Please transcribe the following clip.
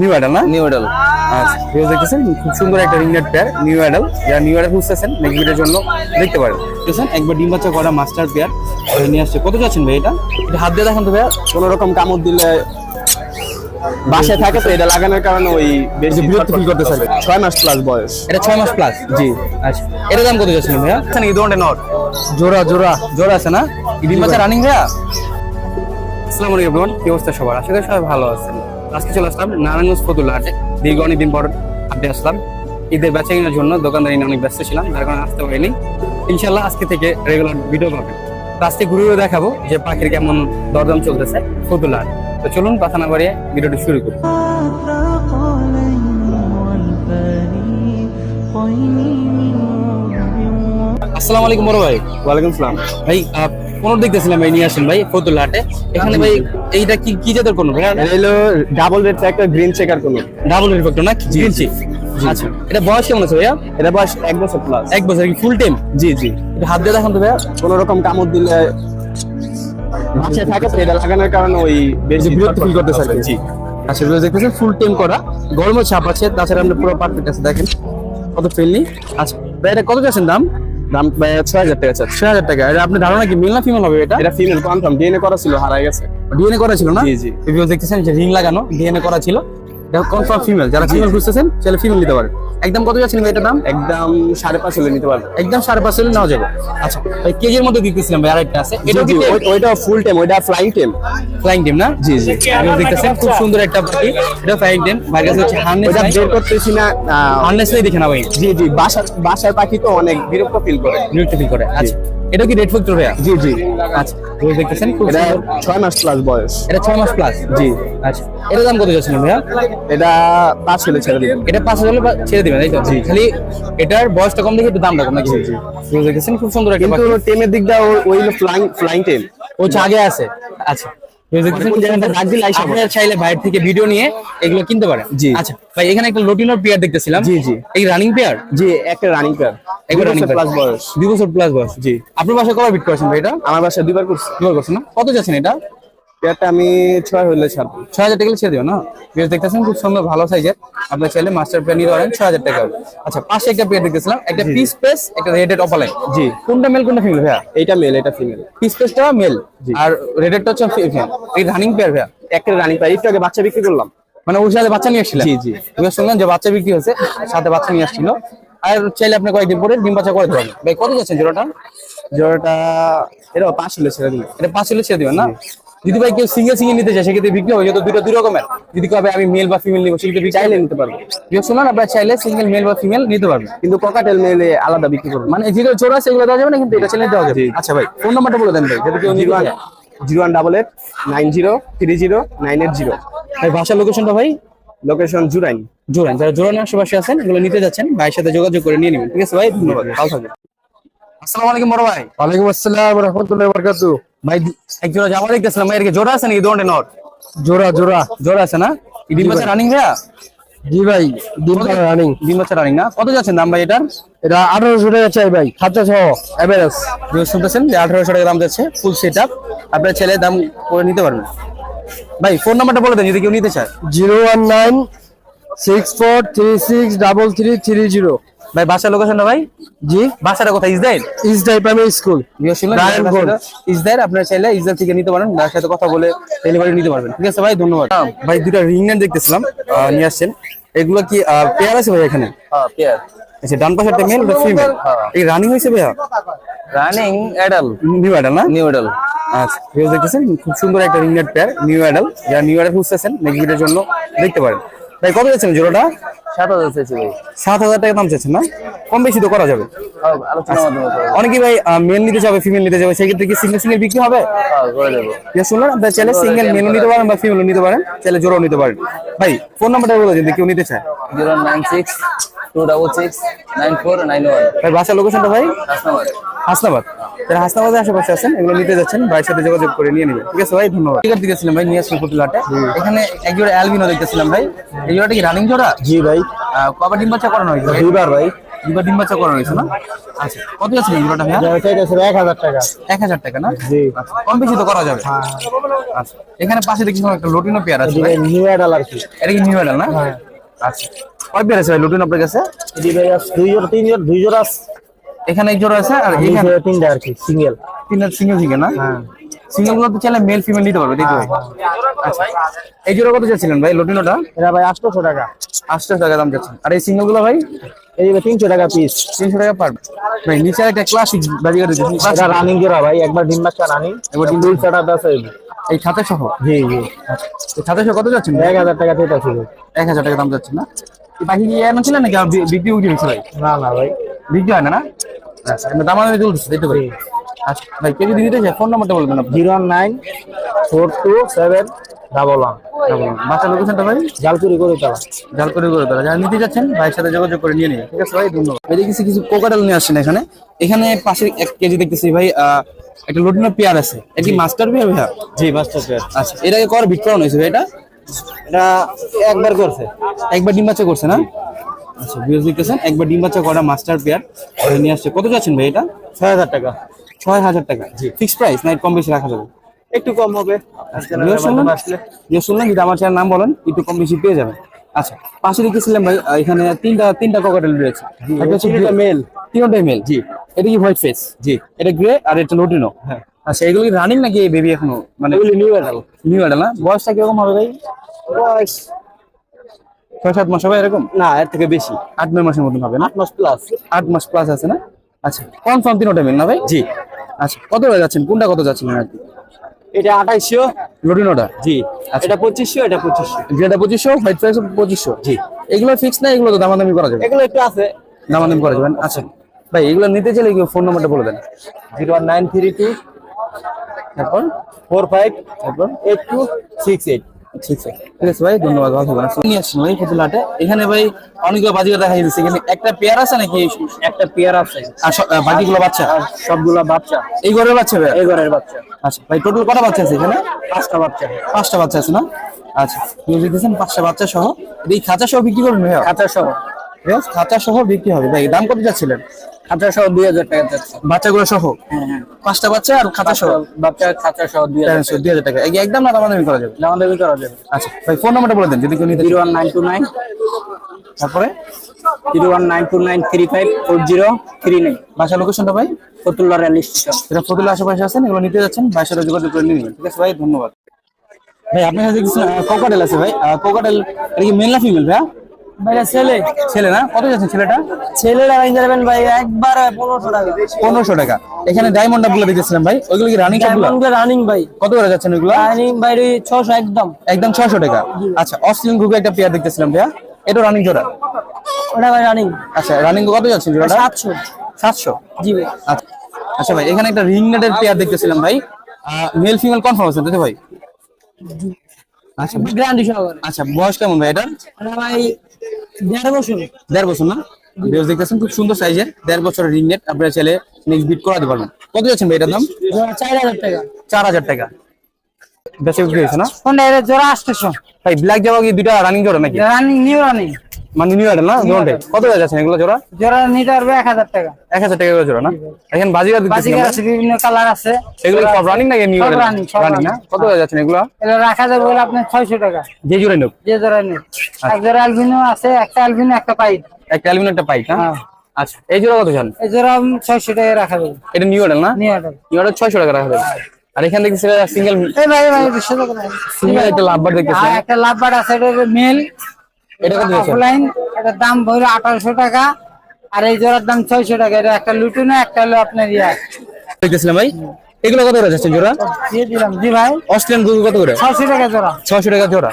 New adult না? New আচ্ছা দেখতেছেন? খুব সুন্দর একটা ring net pair new adult যারা নিউ অ্যাডাল খুঁজতেছেন নেগিভিটের জন্য দেখতে পারেন। দেখছেন একবার ডিম বাচ্চা করা মাস্টার পেয়ার নিয়ে আসছে। কত যাচ্ছেন ভাই এটা? এটা হাত দিয়ে দেখান তো ভাইয়া। কোন রকম কামড় দিলে বাসায় থাকে তো এটা লাগানোর কারণে ওই বেশি বিরক্ত feel করতেছে। ছয় মাস প্লাস বয়স। এটা ছয় মাস প্লাস জি। আচ্ছা এটা দাম কত যাচ্ছেন ভাইয়া? আচ্ছা এই দোকানটা নট। জোড়া জোড়া। জোর আছে না? এই ডিম বাচ্চা রানিং ভাইয়া? আসসালামু আলাইকুম কি অবস্থা সবার? আশা করি সবাই ভালো আছেন। আজকে চলে আসলাম নারায়ণগঞ্জ ফতুল্লা হাটে। দীর্ঘ অনেকদিন পর আপনি আসলাম। ঈদের বেচা কেনার জন্য দোকানদারি নিয়ে অনেক ব্যস্ত ছিলাম যার কারণে আসতে পারিনি। ইনশাল্লাহ আজকে থেকে রেগুলার ভিডিও পাবেন তো আজকে ঘুরেও দেখাবো যে পাখির কেমন দরদাম চলতেছে ফতুল্লা হাটে। তো চলুন কথা না বাড়িয়ে ভিডিওটি শুরু করি। আসসালামু আলাইকুম বড় ভাই। ওয়ালাইকুম আসসালাম ভাই পনেরো দেখতেছিলাম ভাই নিয়ে আসেন ভাই ফতুল্লা হাটে এখানে ভাই এইটা কি কি জাতের কোনো ভাই? হলো ডাবল রেড একটা গ্রিন চেকার কোন। ডাবল রেড রিফেক্টর না গ্রিন চিক আচ্ছা এটা বয়স কেমন আছে ভাইয়া? এটা বয়স এক বছর প্লাস এক বছর কি ফুল টাইম জি জি। এটা হাত দিয়ে দেখান তো ভাইয়া। কোন রকম কামড় দিলে বাসায় থাকে এটা লাগানোর কারণে ওই বেশি বিরক্ত ফিল করতেছে আর কি। জি। আচ্ছা ভিডিও দেখতেছেন ফুল টাইম করা। গরমও ছাপ আছে তাছাড়া আপনি পুরো পারফেক্ট আছে দেখেন। কত ফেলনি আচ্ছা ভাই এটা কত যাচ্ছেন দাম? দাম ছয় হাজার টাকা ছয় হাজার টাকা। এটা আপনি ধারণা কি? মেল না ফিমেল হবে এটা? এটা ফিমেল কনফার্ম ডিএনএ করা ছিল হারাই গেছে। ডিএনএ করা ছিল না? জি, জি। দেখতেছেন যে রিং লাগানো ডিএনএ করা ছিল। কনফার্ম ফিমেল যারা ফিমেল খুঁজতেছেন সেটা ফিমেল নিতে পারেন একদম কত যাচ্ছেন এটার দাম? একদম সাড়ে পাঁচ হলে নিতে পারবে। একদম সাড়ে পাঁচ হলে নেওয়া যাবে। আচ্ছা ভাই কেজির মধ্যে দিতেছিলাম ভাই আরেকটা আছে। এটা জি, ওইটা ফুল টাইম ওইটা ফ্লাইং টাইম ফ্লাইং টিম না? জি জি। আপনি দেখতেছেন খুব সুন্দর একটা পাখি এটা ফ্লাইং টিম ভাই কাছে হচ্ছে হার্নেস ওইটা বের করতেছি না আহ, হার্নেস নাই দেখে না ভাই। জি জি বাসার বাসার পাখি তো অনেক বিরক্ত ফিল করে। বিরক্ত ফিল করে আচ্ছা। এটা কি রেড ভিক্টোরিয়া ভাইয়া জি জি। আচ্ছা তুমি দেখতেছেন এটা সুন্দর। ছয় মাস প্লাস বয়স। এটা 6 মাস প্লাস জি। আচ্ছা এটা দাম কত যাচ্ছিল ভাইয়া? এটা 5 হলে ছেড়ে দিবেন। এটা 5 হলে ছেড়ে দিবেন তাই তো? খালি এটার বয়সটা কম দেখে একটু দামটা কম নাকি জি তুমি দেখতেছেন খুব সুন্দর একটা কিন্তু টেমের দিকটা ও- ওই ফ্লাইং ফ্লাইং টেম। ও আগে আছে। আচ্ছা। চাইলে বাইরে থেকে ভিডিও নিয়ে এগুলো কিনতে পারেন। জি। আচ্ছা ভাই এখানে একটা লোটিনোর পেয়ার দেখতেছিলাম। জি, জি। এই রানিং পেয়ার জি একটা রানিং পেয়ার একবার রানিং প্লাস বয়স। দুই বছর প্লাস বয়স। জি। আপনার বাসায় কবার বিট করেছেন ভাই এটা? আমার বাসায় দুইবার করছি। করছেন না? কত যাচ্ছেন এটা? পেয়ারটা আমি ছয় হলে ছাড়বো। ছয় হাজার টাকা ছেড়ে দিও না? পেয়ার দেখতেছেন খুব সুন্দর ভালো সাইজের। আপনার চাইলে মাস্টার পেয়ার নিতে পারেন ছয় হাজার টাকা। আচ্ছা পাশে একটা পেয়ার দেখতেছিলাম একটা পিস পেস একটা রেডেড অপালাইন জি। কোনটা মেল কোনটা ফিমেল ভাইয়া? এইটা মেল এটা ফিমেল পিস পেসটা মেল আর রেডেডটা হচ্ছে ফিমেল এই রানিং পেয়ার ভাইয়া। একটা রানিং পেয়ার একটু আগে বাচ্চা বিক্রি করলাম। মানে ওর সাথে বাচ্চা নিয়ে আসছিলেন? জি, জি। তুমি শুনলেন যে বাচ্চা বিক্রি হয়েছে সাথে বাচ্চা নিয়ে আসছিল। আর চাইলে আপনি কয়েকদিন পরে ডিম বাচ্চা করে দেবেন। ভাই কত যাচ্ছেন জোড়াটা? জোড়াটা এটা পাঁচ হলে ছেড়ে দিবেন এটা পাঁচ হলে ছেড়ে দিবেন না? যদি ভাই কেউ সিঙ্গেল সিঙ্গেল নিতে চায় সেক্ষেত্রে বিক্রি হয় যেহেতু দুটো দুই রকমের। যদি কবে আমি মেল বা ফিমেল নিবো সেক্ষেত্রে চাইলে নিতে পারব। বিয়োগ আপনার চাইলে সিঙ্গেল মেল বা ফিমেল নিতে পারবেন কিন্তু ককাটেল মেলে আলাদা বিক্রি করব। মানে যেগুলো জোড়া সেগুলো দেওয়া যাবে না কিন্তু এটা চাইলে দেওয়া যাবে। আচ্ছা ভাই ফোন নাম্বারটা বলে দেন ভাই যদি কেউ নিতে জিরো ওয়ান চায়। Zero one double eight nine zero three zero nine eight zero. ভাই ভাষার লোকেশনটা ভাই? লোকেশন জুরাইন। জোরান যারা জোরানের আশেপাশে আছেন এগুলো নিতে যাচ্ছেন ভাইয়ের সাথে যোগাযোগ করে নিয়ে নেবেন। ঠিক আছে ভাই ধন্যবাদ ভালো থাকবেন। আসসালামু আলাইকুম বড় ভাই। ওয়ালাইকুম আসসালাম রহমতুল্লাহ বরকাতু। ভাই এক জোড়া জামা দেখতেছিলাম ভাই এর জোড়া আছে নাকি? দোকানটা নট? জোড়া জোড়া। জোড়া আছে না? ডিম বাচ্চা রানিং ভাইয়া? জি ভাই ডিম রানিং ডিম বাচ্চা রানিং না? কত যাচ্ছেন দাম ভাই এটার? এটা আঠারোশো টাকা চাই ভাই খাতা সহ এভারেজ ভিউজ শুনতেছেন যে আঠারোশো টাকা দাম যাচ্ছে ফুল আপনার ছেলে দাম করে নিতে পারবেন ভাই ফোন নাম্বারটা বলে দেন যদি কেউ নিতে চায়। Zero one nine six four three six double three three zero. ভাই বাসার লোকেশনটা ভাই? জি বাসাটা কোথায়? ইসরায়েল? ইসডাই প্রাইমারি স্কুল। ইসরায়েল আপনার চাইলে ইসরায়েল থেকে নিতে পারেন তার সাথে কথা বলে ডেলিভারি নিতে পারবেন। ঠিক আছে ভাই ধন্যবাদ। ভাই দুটা রিং নেট দেখতেছিলাম নিয়ে আসছেন। এগুলো কি পেয়ার আছে ভাই এখানে? হ্যাঁ পেয়ার আচ্ছা ডান পাশে একটা মেল ফিমেল এই রানিং হয়েছে ভাইয়া? রানিং অ্যাডাল নিউ অ্যাডাল না? নিউ অ্যাডাল আচ্ছা ভিউজ দেখতেছেন খুব সুন্দর একটা ring net pair new adult যারা নিউ অ্যাডাল খুঁজতেছেন নেগিভিটের জন্য দেখতে পারেন। ভাই কত যাচ্ছেন জোড়াটা? সাত হাজার চাইছি ভাই। সাত হাজার টাকা দাম চাচ্ছেন না? কম বেশি তো করা যাবে। আলোচনার অনেকে ভাই মেল নিতে যাবে ফিমেল নিতে যাবে সেক্ষেত্রে কি সিঙ্গেল সিঙ্গেল বিক্রি হবে? করে শুনলেন আপনার চাইলে সিঙ্গেল মেলও নিতে পারেন বা ফিমেলও নিতে পারেন চাইলে জোড়াও নিতে পারেন। ভাই ফোন নাম্বারটা বলে যদি কেউ নিতে চায়। Zero nine six two double six nine four nine one ভাই বাসার লোকেশনটা ভাই? কাস্টমার হাসনাবাদ। যারা হাসনাবাদের আশেপাশে আছেন এগুলো নিতে যাচ্ছেন ভাইয়ের সাথে যোগাযোগ করে নিয়ে নেবেন। ঠিক আছে ভাই ধন্যবাদ। টিকার দিতেছিলাম ভাই নিয়ে আসলাম পুতুলাটে এখানে এক জোড়া অ্যালবিনো দেখতেছিলাম ভাই। এই জোড়াটা কি রানিং জোড়া? জি ভাই। কবার ডিম বাচ্চা করানো হয়েছে ভাই? দুইবার ভাই। দুটো ডিম বাচ্চা করা রয়েছে না? আচ্ছা কত এই জোড়াটা চাইতেছে এক হাজার টাকা। এক হাজার টাকা না? জি। আচ্ছা, কম বেশি তো করা যাবে। আচ্ছা এখানে পাশে দেখছি একটা লটিনো পেয়ার আছে ভাই। নিউ অ্যাডাল আর কি। এটা কি নিউ মডেল না? হ্যাঁ। আচ্ছা কয় পেয়ার আছে ভাই লটিনো আপনার কাছে এদিকে আছে দুই জোড়া তিন জোড়া দুই জোড়া আছে এখানে এক জোড়া আছে আর এখানে তিনটা আর কি সিঙ্গেল তিনটা সিঙ্গেল সিঙ্গেল না? হ্যাঁ। সিঙ্গেলগুলো তো চাইলে মেল ফিমেল নিতে পারবে দেখতে ভাই আচ্ছা। এই জোড়া কত চাচ্ছিলেন ভাই লটিনোটা এটা ভাই আটশোশো টাকা। আটশো টাকা দাম যাচ্ছে আর এই সিঙ্গেলগুলো ভাই? এদিকে তিনশো টাকা পিস তিনশো টাকা পার ভাই নিচে একটা ক্লাসিক বাজিগার এটা রানিং জোড়া ভাই একবার ডিম বাচ্চা রানিং এবার ডিম দুই সেট আছে। এই খাতা সহ? জি জি। এই খাতা সহ কত যাচ্ছেন এক হাজার টাকা দিতে ছিল এক হাজার টাকা দাম যাচ্ছে না? এই পাখি কি এমন ছিল নাকি? বিক্রি উঠে ভাই? না না ভাই। বিক্রি হয় না? না আচ্ছা দাম আমি তুলতেছি দেখতে ভাই আচ্ছা ভাই কে যদি দিতে চাই ফোন নাম্বারটা বলবেন আপনি। Zero nine four two seven double one. বাচ্চা লোকেশনটা ভাই? জালপুরি করে চালা জাল করে তারা যারা নিতে যাচ্ছেন ভাইয়ের সাথে যোগাযোগ করে নিয়ে নিন। ঠিক আছে ভাই ধন্যবাদ। এদিকে কিছু কিছু কোকাটাল নিয়ে আসছেন এখানে। এখানে পাশে এক কেজি দেখতেছি ভাই আহ, একটা লটিনো পেয়ার আছে। একটি মাস্টার পেয়ার ভাইয়া? জি মাস্টার পেয়ার। আচ্ছা এটাকে কর বিট করানো হয়েছে ভাই এটা? এটা একবার করছে। একবার ডিম বাচ্চা করছে না? আচ্ছা বিরোধ দেখতেছেন একবার ডিম বাচ্চা করা মাস্টার পেয়ার নিয়ে আসছে। কত যাচ্ছেন ভাই এটা? ছয় হাজার টাকা। ছয় হাজার টাকা। জি। ফিক্স প্রাইস না কম বেশি রাখা যাবে? একটু কম হবে। শুনলেন? ভিউয়ার শুনলেন? যদি আমার চ্যানেল নাম বলেন একটু কম বেশি পেয়ে যাবেন। আচ্ছা পাশে দেখতেছিলাম ভাই এখানে তিনটা তিনটা ককাটেল রয়েছে। একটা হচ্ছে তিনটা মেল তিনটাই মেল জি। এটা কি হোয়াইট ফেস জি। এটা গ্রে আর এটা লোটিনো হ্যাঁ। আচ্ছা এগুলো কি রানিং নাকি বেবি এখনও? মানে নিউ অ্যাডাল নিউ অ্যাডাল না? বয়সটা কীরকম হবে ভাই? বয়স ছয় সাত মাস হবে এরকম? না এর থেকে বেশি। আট নয় মাসের মতন হবে না? আট মাস প্লাস আট মাস প্লাস আছে না? আচ্ছা কনফার্ম তিনটা মেল না ভাই? জি। আচ্ছা কত হয়ে যাচ্ছেন? কোনটা কত যাচ্ছেন আর কি? এটা আঠাইশশো। লোটিনোটা জি। আচ্ছা। এটা পঁচিশশো এটা পঁচিশশো। যেটা পঁচিশশো হোয়াইট ফেস পঁচিশশো। জি। এগুলো ফিক্স না এগুলো তো দামাদামি করা যাবে? এগুলো একটু আছে। দামাদামি করা যাবেন আচ্ছা। ভাই এগুলো নিতে চাইলে ফোন নাম্বারটা বলে দেন? Zero one nine three two তারপর? ফোর ফাইভ তারপর? Eight two six eight. ঠিক আছে। ঠিক আছে ভাই ধন্যবাদ ভালো থাকবেন। নিয়ে আসছেন ভাই ফতুল্লাটে এখানে ভাই অনেকগুলো বাজিকা দেখা যাচ্ছে এখানে একটা পেয়ার আছে নাকি? একটা পেয়ার আছে। আর বাকিগুলো বাচ্চা? সবগুলা বাচ্চা। এই ঘরের বাচ্চা ভাই? এই ঘরের বাচ্চা। আচ্ছা ভাই টোটাল কটা বাচ্চা আছে এখানে? পাঁচটা বাচ্চা। পাঁচটা বাচ্চা আছে না? আচ্ছা পাঁচটা বাচ্চা সহ। এই খাঁচা সহ বিক্রি করবেন ভাই খাঁচা সহ খাঁচা সহ বিক্রি হবে। ভাই দাম কত যাচ্ছিলেন? খাঁচা সহ দুই হাজার টাকা যাচ্ছে। বাচ্চাগুলো সহ? হ্যাঁ হ্যাঁ। পাঁচটা বাচ্চা আর খাঁচা সহ বাচ্চা খাঁচা সহ দুই হাজার টাকা। একদম না দামাদামি করা যাবে? আমাদের করা যাবে। আচ্ছা ভাই ফোন নাম্বারটা বলে দেন যদি কেউ নিতে zero one nine two nine তারপরে? Zero one nine two nine three five four zero three nine বাসা লোকেশনটা ভাই? ফতুল্লা রেল স্টেশন এটা ফতুল্লা আশেপাশে আছেন এগুলো নিতে যাচ্ছেন সাথে যোগাযোগ করে নিন ঠিক আছে ভাই ধন্যবাদ। ভাই আপনার কাছে কিছু কোকাটেল আছে ভাই। কোকাটেল এটা কি মেল না ফিমেল ভাই ছেলে। ছেলে না? কত যাচ্ছেন ছেলেটা? যাবেন ভাই একবার টাকা। টাকা। এখানে ডায়মন্ড ভাই। ওইগুলো কি রানিং সবগুলো রানিং ভাই। কত করে যাচ্ছেন ওইগুলো? রানিং ছশো একদম। একদম টাকা। আচ্ছা অস্ট্রেলিয়ান গ্রুপে একটা পেয়ার দেখতেছিলাম ভাইয়া। এটা রানিং জোড়া ওটা ভাই রানিং আচ্ছা রানিং কত জোড়াটা জি ভাই। আচ্ছা আচ্ছা ভাই এখানে একটা রিং নেটের পেয়ার দেখতেছিলাম ভাই। মেল ফিমেল কনফার্ম আছে তাই ভাই। আচ্ছা গ্যারান্টি সহকারে। আচ্ছা বয়স কেমন ভাই এটা ভাই দেড় বছর। দেড় বছর না? দেখতেছেন খুব সুন্দর সাইজের দেড় বছরের রিং নেট আপনারা চাইলে নেক্সট বিট করাতে পারবেন। কত যাচ্ছেন ভাই এটার দাম? চার হাজার টাকা। চার হাজার টাকা। বেশি বিক্রি হয়েছে না? জোড়া ভাই ব্ল্যাক জামা কি দুইটা রানিং জোড়া নাকি? রানিং নিউ রানিং মানে নিউ না? কত এগুলো জোড়া? জোড়া নিতে পারবে এক হাজার টাকা। এক হাজার টাকা করে জোড়া না? এখন বাজিগার দিতেছি বাজিকার আছে বিভিন্ন কালার আছে। এগুলো সব রানিং নাকি নিউ সব অর্ডার রানিং না? কত যাচ্ছে এগুলো? রাখা যাবে বলে আপনার ছয়শো টাকা। যে যে জোড়া নেই এক জোড়া অ্যালবিনো আছে একটা অ্যালবিনো একটা পাইপ একটা একটা পাইপ হ্যাঁ? হ্যাঁ। আচ্ছা এই জোড়া কত চান? এই জোড়া টাকা রাখা যাবে। এটা নিউ না? নিউ নিউ টাকা রাখা যাবে। আর এখানে দেখছি সিঙ্গেল এই ভাই ভাই দুশো টাকা রাখা সিঙ্গেল একটা লাভবার দেখতেছি। একটা লাভবার আছে এটা মেল এটা কত অফলাইন এটার দাম হলো টাকা আর এই জোড়ার দাম ছয়শো টাকা। এটা একটা লুটুনো একটা হলো আপনার ইয়া। দেখতেছিলাম ভাই। এগুলো কত করে যাচ্ছে জোড়া? দিয়ে দিলাম। জি ভাই। অস্ট্রেলিয়ান কত করে? ছয়শো টাকা জোড়া। ছয়শো টাকা জোড়া।